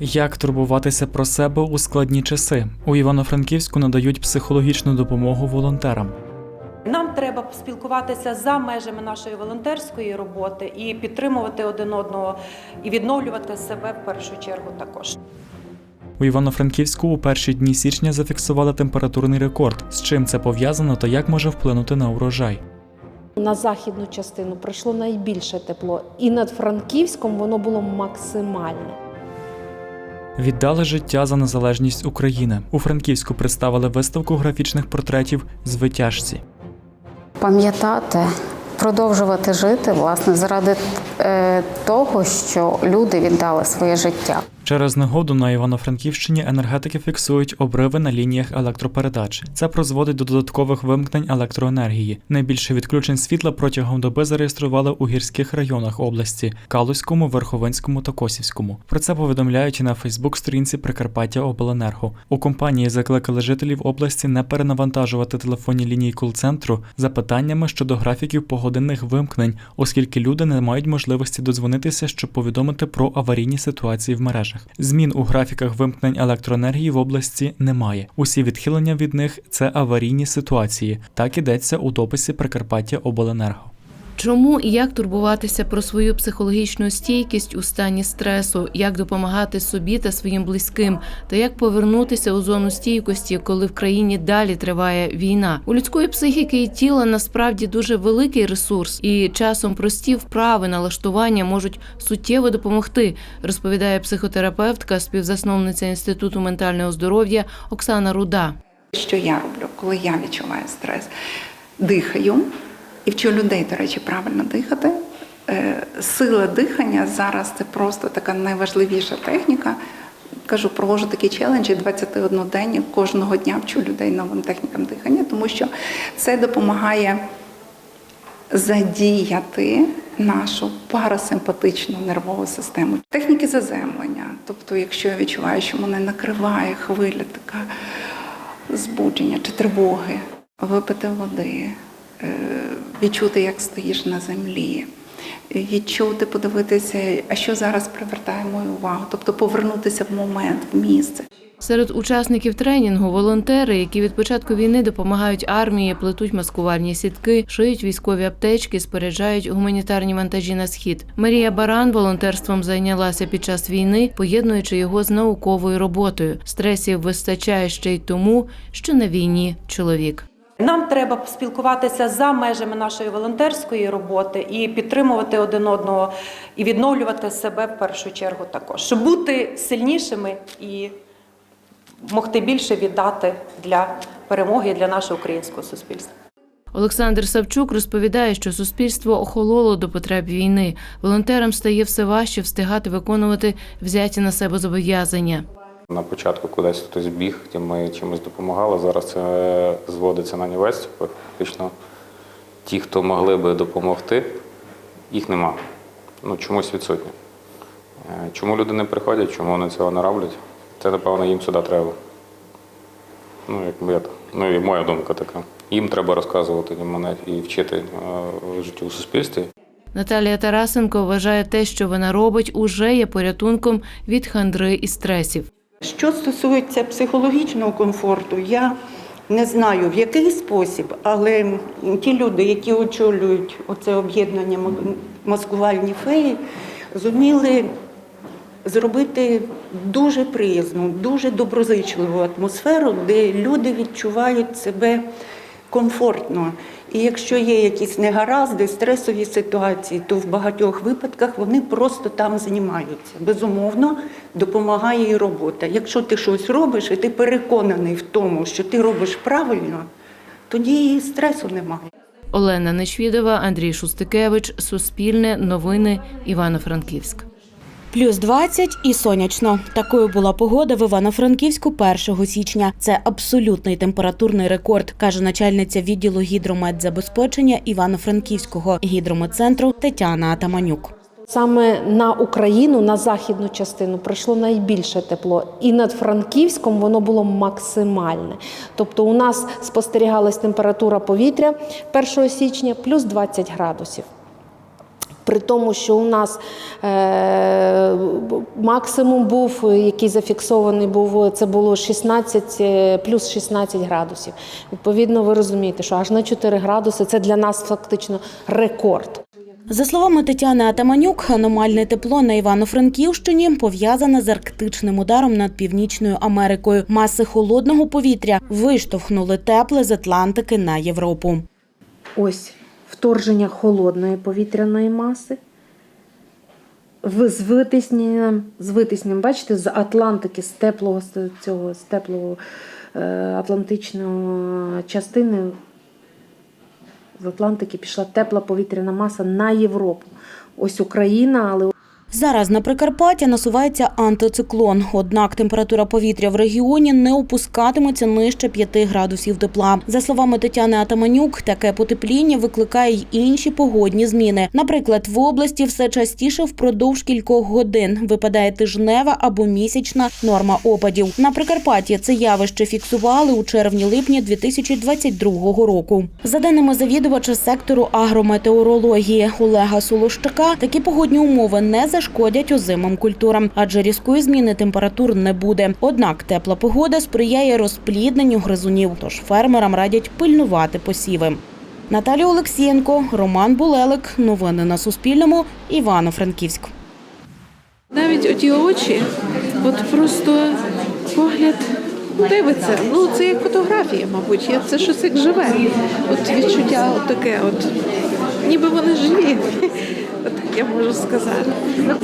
Як турбуватися про себе у складні часи? У Івано-Франківську надають психологічну допомогу волонтерам. Нам треба спілкуватися за межами нашої волонтерської роботи і підтримувати один одного, і відновлювати себе в першу чергу також. У Івано-Франківську у перші дні січня зафіксували температурний рекорд. З чим це пов'язано та як може вплинути на урожай? На західну частину прийшло найбільше тепло, і над Франківськом воно було максимальне. Віддали життя за незалежність України. У Франківську представили виставку графічних портретів звитяжці. пам'ятати, продовжувати жити, власне, заради е, того, що люди віддали своє життя. Через негоду на Івано-Франківщині енергетики фіксують обриви на лініях електропередач. Це призводить до додаткових вимкнень електроенергії. Найбільше відключень світла протягом доби зареєстрували у гірських районах області Калузькому, Верховинському та Косівському. Про це повідомляють на Фейсбук-сторінці Прикарпаття Обленерго. У компанії закликали жителів області не перенавантажувати телефонні лінії кол-центру за питаннями щодо графіків погодинних вимкнень, оскільки люди не мають можливості додзвонитися, щоб повідомити про аварійні ситуації в мережах. Змін у графіках вимкнень електроенергії в області немає. Усі відхилення від них це аварійні ситуації. Так ідеться у дописі Прикарпаття Обленерго. Чому і як турбуватися про свою психологічну стійкість у стані стресу, як допомагати собі та своїм близьким, та як повернутися у зону стійкості, коли в країні далі триває війна? У людської психіки і тіла насправді дуже великий ресурс, і часом прості вправи налаштування можуть суттєво допомогти, розповідає психотерапевтка, співзасновниця інституту ментального здоров'я Оксана Руда. Що я роблю, коли я відчуваю стрес? Дихаю і вчу людей, до речі, правильно дихати. Е, Сила дихання зараз це просто така найважливіша техніка. Кажу, провожу такі челенджі 21 день. Кожного дня вчу людей новим технікам дихання, тому що це допомагає задіяти нашу парасимпатичну нервову систему. Техніки заземлення. Тобто, якщо я відчуваю, що мене накриває хвиля така збудження чи тривоги, випити води, відчути, як стоїш на землі, відчути, подивитися, а що зараз привертає мою увагу, тобто повернутися в момент, в місце. Серед учасників тренінгу волонтери, які від початку війни допомагають армії, плетуть маскувальні сітки, шиють військові аптечки, споряджають гуманітарні вантажі на схід. Марія Баран волонтерством зайнялася під час війни, поєднуючи його з науковою роботою. Стресів вистачає ще й тому, що на війні чоловік. Нам треба спілкуватися за межами нашої волонтерської роботи і підтримувати один одного, і відновлювати себе в першу чергу також, щоб бути сильнішими і могти більше віддати для перемоги для нашого українського суспільства. Олександр Савчук розповідає, що суспільство охололо до потреб війни. Волонтерам стає все важче встигати виконувати взяті на себе зобов'язання. На початку кудись хтось біг, ми чимось допомагали. Зараз це зводиться на нівець. Фактично, ті, хто могли би допомогти, їх нема. Ну, чомусь відсутні. Е, Чому люди не приходять, чому вони цього не роблять? Це, напевно, їм сюди треба. Ну, як я, ну, і моя думка така. Їм треба розказувати мене і вчити е, життю у суспільстві. Наталія Тарасенко вважає те, що вона робить, уже є порятунком від хандри і стресів. Що стосується психологічного комфорту, я не знаю в який спосіб, але ті люди, які очолюють оце об'єднання маскувальні феї, зуміли зробити дуже приязну, дуже доброзичливу атмосферу, де люди відчувають себе комфортно. І якщо є якісь негаразди, стресові ситуації, то в багатьох випадках вони просто там знімаються. Безумовно, допомагає і робота. Якщо ти щось робиш, і ти переконаний в тому, що ти робиш правильно, тоді і стресу немає. Олена Нечвідова, Андрій Шустикевич, Суспільне, Новини, Івано-Франківськ. Плюс 20 і сонячно. Такою була погода в Івано-Франківську 1 січня. Це абсолютний температурний рекорд, каже начальниця відділу гідрометзабезпечення Івано-Франківського гідрометцентру Тетяна Атаманюк. Саме на Україну, на західну частину, прийшло найбільше тепло, і над Франківськом воно було максимальне. Тобто, у нас спостерігалась температура повітря 1 січня плюс 20 градусів. При тому, що у нас е, максимум був, який зафіксований був, це було 16, е, плюс 16 градусів. Відповідно, ви розумієте, що аж на 4 градуси це для нас фактично рекорд. За словами Тетяни Атаманюк, аномальне тепло на Івано-Франківщині пов'язане з арктичним ударом над Північною Америкою. Маси холодного повітря виштовхнули тепле з Атлантики на Європу. Ось вторження холодної повітряної маси. З витисненням, з витисненням, бачите, з Атлантики, з теплого цього з теплого е, атлантичного частини з Атлантики пішла тепла повітряна маса на Європу. Ось Україна, але Зараз на Прикарпаття насувається антициклон. Однак температура повітря в регіоні не опускатиметься нижче 5 градусів тепла. За словами Тетяни Атаманюк, таке потепління викликає й інші погодні зміни. Наприклад, в області все частіше впродовж кількох годин випадає тижнева або місячна норма опадів. На Прикарпатті це явище фіксували у червні-липні 2022 року. За даними завідувача сектору агрометеорології Олега Солощака, такі погодні умови не зашкодять озимим культурам, адже різкої зміни температур не буде. Однак тепла погода сприяє розплідненню гризунів, тож фермерам радять пильнувати посіви. Наталія Олексієнко, Роман Булелик. Новини на Суспільному. Івано-Франківськ. Навіть оті очі, от просто погляд дивиться. Ну це як фотографія, мабуть. Це щось як живе. От відчуття от таке, от ніби вони живі. От я можу сказати.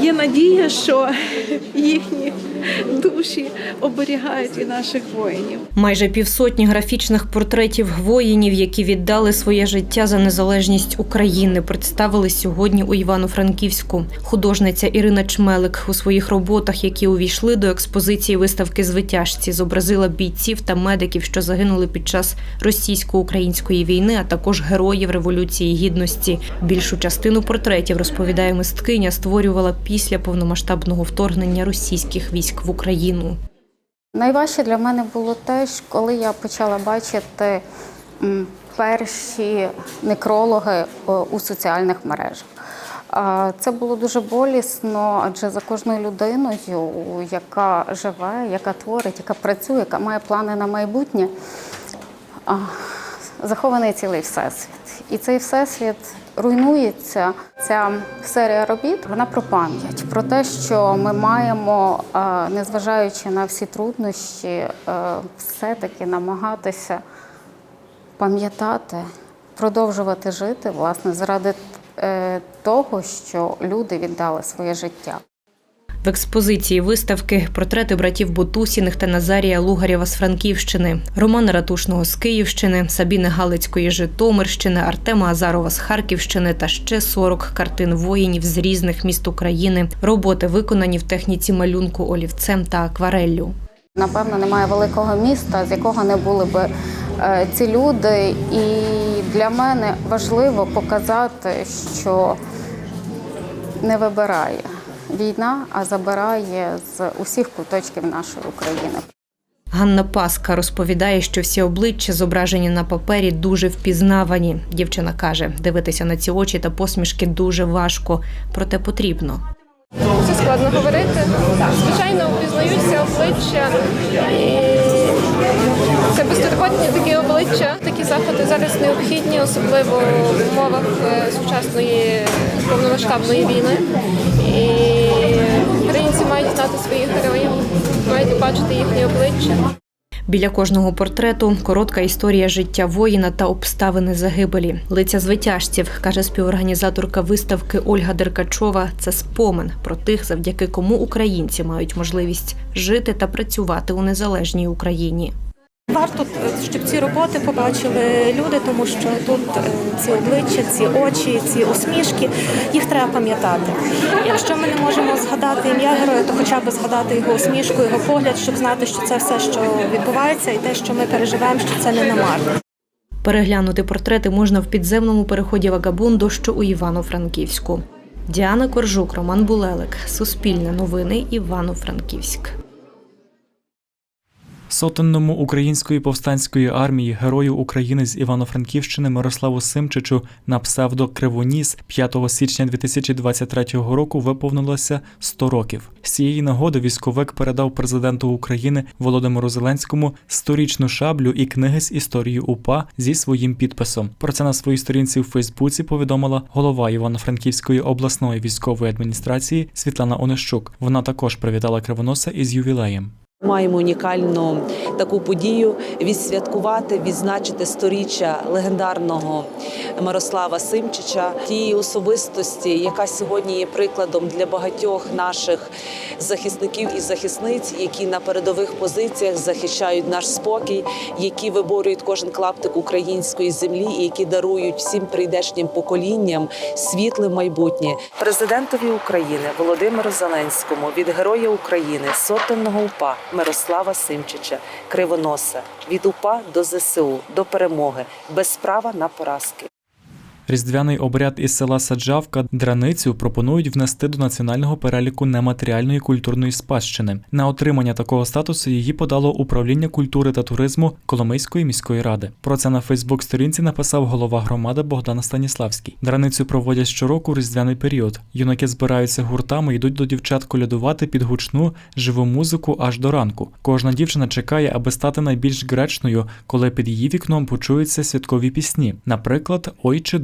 Є надія, що їхні душі оберігають і наших воїнів. Майже півсотні графічних портретів воїнів, які віддали своє життя за незалежність України, представили сьогодні у Івано-Франківську. Художниця Ірина Чмелик у своїх роботах, які увійшли до експозиції виставки звитяжці, зобразила бійців та медиків, що загинули під час російсько-української війни, а також героїв революції гідності. Більшу частину портретів розповідає мисткиня, створювала після повномасштабного вторгнення російських військ в Україну. Найважче для мене було те, коли я почала бачити перші некрологи е, у соціальних мережах. Це було дуже болісно, адже за кожною людиною, яка живе, яка творить, яка працює, яка має плани на майбутнє, захований цілий всесвіт. І цей всесвіт руйнується. Ця серія робіт вона про пам'ять, про те, що ми маємо, незважаючи на всі труднощі, е, все-таки намагатися пам'ятати, продовжувати жити, власне, заради е, того, що люди віддали своє життя. В експозиції виставки портрети братів Бутусіних та Назарія Лугарєва з Франківщини, Романа Ратушного з Київщини, Сабіни Галицької з Житомирщини, Артема Азарова з Харківщини та ще 40 картин воїнів з різних міст України. Роботи виконані в техніці малюнку олівцем та аквареллю. Напевно, немає великого міста, з якого не були би е, ці люди. І для мене важливо показати, що не вибирає війна, а забирає з усіх куточків нашої України. Ганна Паска розповідає, що всі обличчя, зображені на папері, дуже впізнавані. Дівчина каже, дивитися на ці очі та посмішки дуже важко, проте потрібно. Це складно говорити. Звичайно, впізнаються обличчя. Це безтурботні такі обличчя. Такі заходи зараз необхідні, особливо в умовах е, сучасної повномасштабної війни. Мають знати своїх героїв, мають бачити їхні обличчя. Біля кожного портрету коротка історія життя воїна та обставини загибелі. Лиця звитяжців, каже співорганізаторка виставки Ольга Деркачова. Це спомин про тих, завдяки кому українці мають можливість жити та працювати у незалежній Україні. Варто, е, щоб ці роботи побачили люди, тому що тут е, ці обличчя, ці очі, ці усмішки, їх треба пам'ятати. Якщо ми не можемо згадати ім'я героя, то хоча б згадати його усмішку, його погляд, щоб знати, що це все, що відбувається, і те, що ми переживаємо, що це не намарно. Переглянути портрети можна в підземному переході Вагабунду, що у Івано-Франківську. Діана Коржук, Роман Булелик. Суспільне новини Івано-Франківськ. Сотенному української повстанської армії герою України з Івано-Франківщини Мирославу Симчичу на псевдо Кривоніс 5 січня 2023 року виповнилося 100 років. З цієї нагоди військовик передав президенту України Володимиру Зеленському сторічну шаблю і книги з історією УПА зі своїм підписом. Про це на своїй сторінці у Фейсбуці повідомила голова Івано-Франківської обласної військової адміністрації Світлана Онищук. Вона також привітала Кривоноса із ювілеєм. Маємо унікальну таку подію відсвяткувати, відзначити сторіччя легендарного Мирослава Симчича, тієї особистості, яка сьогодні є прикладом для багатьох наших захисників і захисниць, які на передових позиціях захищають наш спокій, які виборюють кожен клаптик української землі, і які дарують всім прийдешнім поколінням світле майбутнє. Президентові України Володимиру Зеленському від Героя України сотенного УПА Мирослава Симчича, Кривоноса від УПА до ЗСУ до перемоги без права на поразки. Різдвяний обряд із села Саджавка Драницю пропонують внести до національного переліку нематеріальної культурної спадщини. На отримання такого статусу її подало управління культури та туризму Коломийської міської ради. Про це на Фейсбук-сторінці написав голова громади Богдан Станіславський. Драницю проводять щороку різдвяний період. Юнаки збираються гуртами, йдуть до дівчат колядувати під гучну живу музику аж до ранку. Кожна дівчина чекає, аби стати найбільш гречною, коли під її вікном почуються святкові пісні, наприклад, Ой чи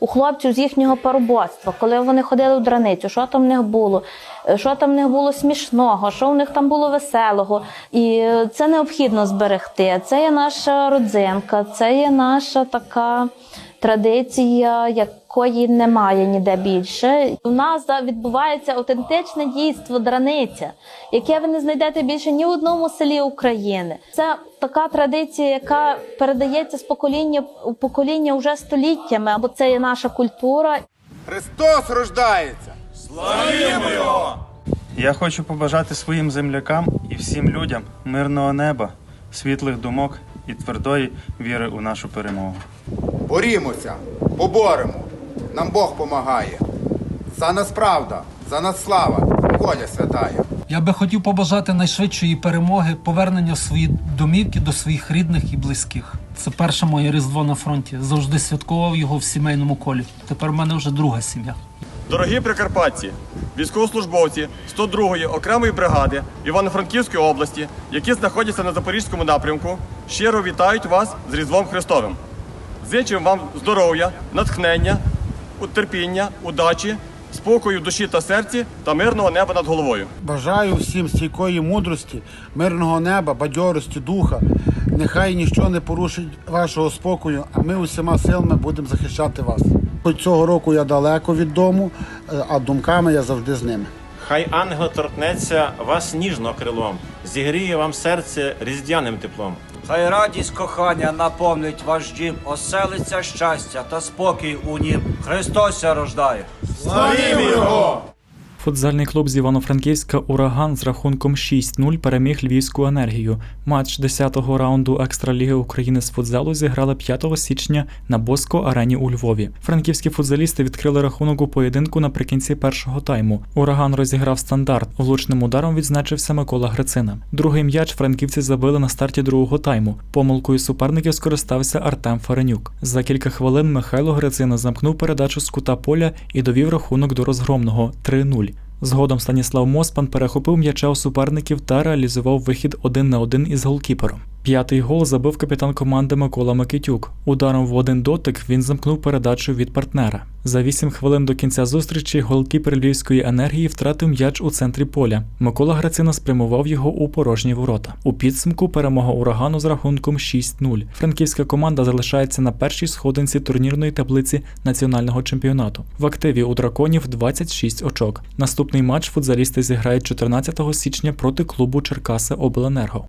у хлопців з їхнього парубоцтва, коли вони ходили в драницю, що там в них було, е, що там в них було смішного, що в них там було веселого. І е, це необхідно зберегти. Це є наша родзинка, це є наша така традиція, якої немає ніде більше. У нас відбувається автентичне дійство драниця, яке ви не знайдете більше ні в одному селі України. Це така традиція, яка передається з покоління у покоління вже століттями, або це є наша культура. Христос рождається! Я хочу побажати своїм землякам і всім людям мирного неба, світлих думок і твердої віри у нашу перемогу. Борімося, поборемо. Нам Бог помагає. За нас правда, за нас слава, воля святая. Я би хотів побажати найшвидшої перемоги, повернення в свої домівки до своїх рідних і близьких. Це перше моє різдво на фронті. Завжди святкував його в сімейному колі. Тепер в мене вже друга сім'я. Дорогі прикарпатці, військовослужбовці 102-ї окремої бригади Івано-Франківської області, які знаходяться на Запорізькому напрямку, щиро вітають вас з Різдвом Христовим. Зичимо вам здоров'я, натхнення, терпіння, удачі, спокою в душі та серці та мирного неба над головою. Бажаю всім стійкої мудрості, мирного неба, бадьорості духа. Нехай ніщо не порушить вашого спокою, а ми усіма силами будемо захищати вас. Цього року я далеко від дому, е, а думками я завжди з ними. Хай ангел торкнеться вас ніжно крилом, зігріє вам серце різдвяним теплом. Хай радість кохання наповнить ваш дім, оселиться щастя та спокій у нім. Христос рождає. Славімо Його! Футзальний клуб з Івано-Франківська Ураган з рахунком 6-0 переміг Львівську енергію. Матч 10-го раунду Екстраліги України з футзалу зіграли 5 січня на Боско арені у Львові. Франківські футзалісти відкрили рахунок у поєдинку наприкінці першого тайму. Ураган розіграв стандарт. Влучним ударом відзначився Микола Грицина. Другий м'яч франківці забили на старті другого тайму. Помилкою суперників скористався Артем Фаренюк. За кілька хвилин Михайло Грицина замкнув передачу з кута поля і довів рахунок до розгромного 3-0. Згодом Станіслав Моспан перехопив м'яча у суперників та реалізував вихід один на один із голкіпером. П'ятий гол забив капітан команди Микола Микитюк. Ударом в один дотик він замкнув передачу від партнера. За вісім хвилин до кінця зустрічі голкіпер Львівської енергії втратив м'яч у центрі поля. Микола Грацина спрямував його у порожні ворота. У підсумку перемога урагану з рахунком 6-0. Франківська команда залишається на першій сходинці турнірної таблиці національного чемпіонату. В активі у драконів 26 очок. Наступний матч футзалісти зіграють 14 січня проти клубу Черкаси Обленерго.